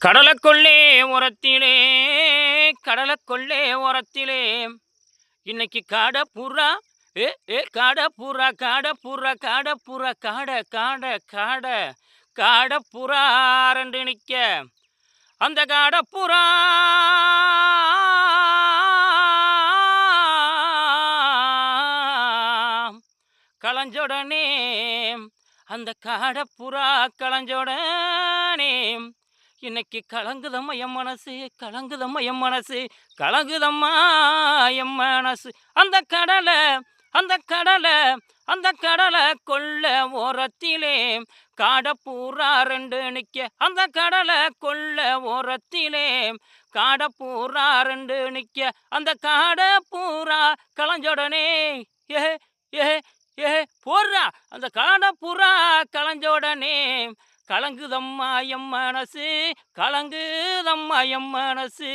கடலக்கொள்ளே உரத்திலே கடலக்கொள்ளே உரத்திலே இன்னைக்கு காடை புறா ஏ ஏ காடை புறா காடை புறா காடை புறா காடை காடை காடை காடை புறா ரெண்டு நிற்க அந்த காடை புறா களைஞ்சோடனே அந்த காடப்புறா களைஞ்சோடனே இன்னைக்கு கலங்குதம்மா என் மனசு கலங்குதம்மா என் மனசு கலங்குதம்மா என் மனசு. அந்த கடலை அந்த கடலை அந்த கடலை கொள்ள ஓரத்திலே காடப்பூரா ரெண்டு நிற்க அந்த கடலை கொள்ள ஓரத்திலே காடப்பூரா ரெண்டு நிற்க அந்த காடப்பூரா களைஞ்சோடனே ஏ ஏ ஏ போடுறா. அந்த காடப்புறா களைஞ்சோடனே கலங்குதம்மா எம் மனசு கலங்குதம்மா எம் மனசு.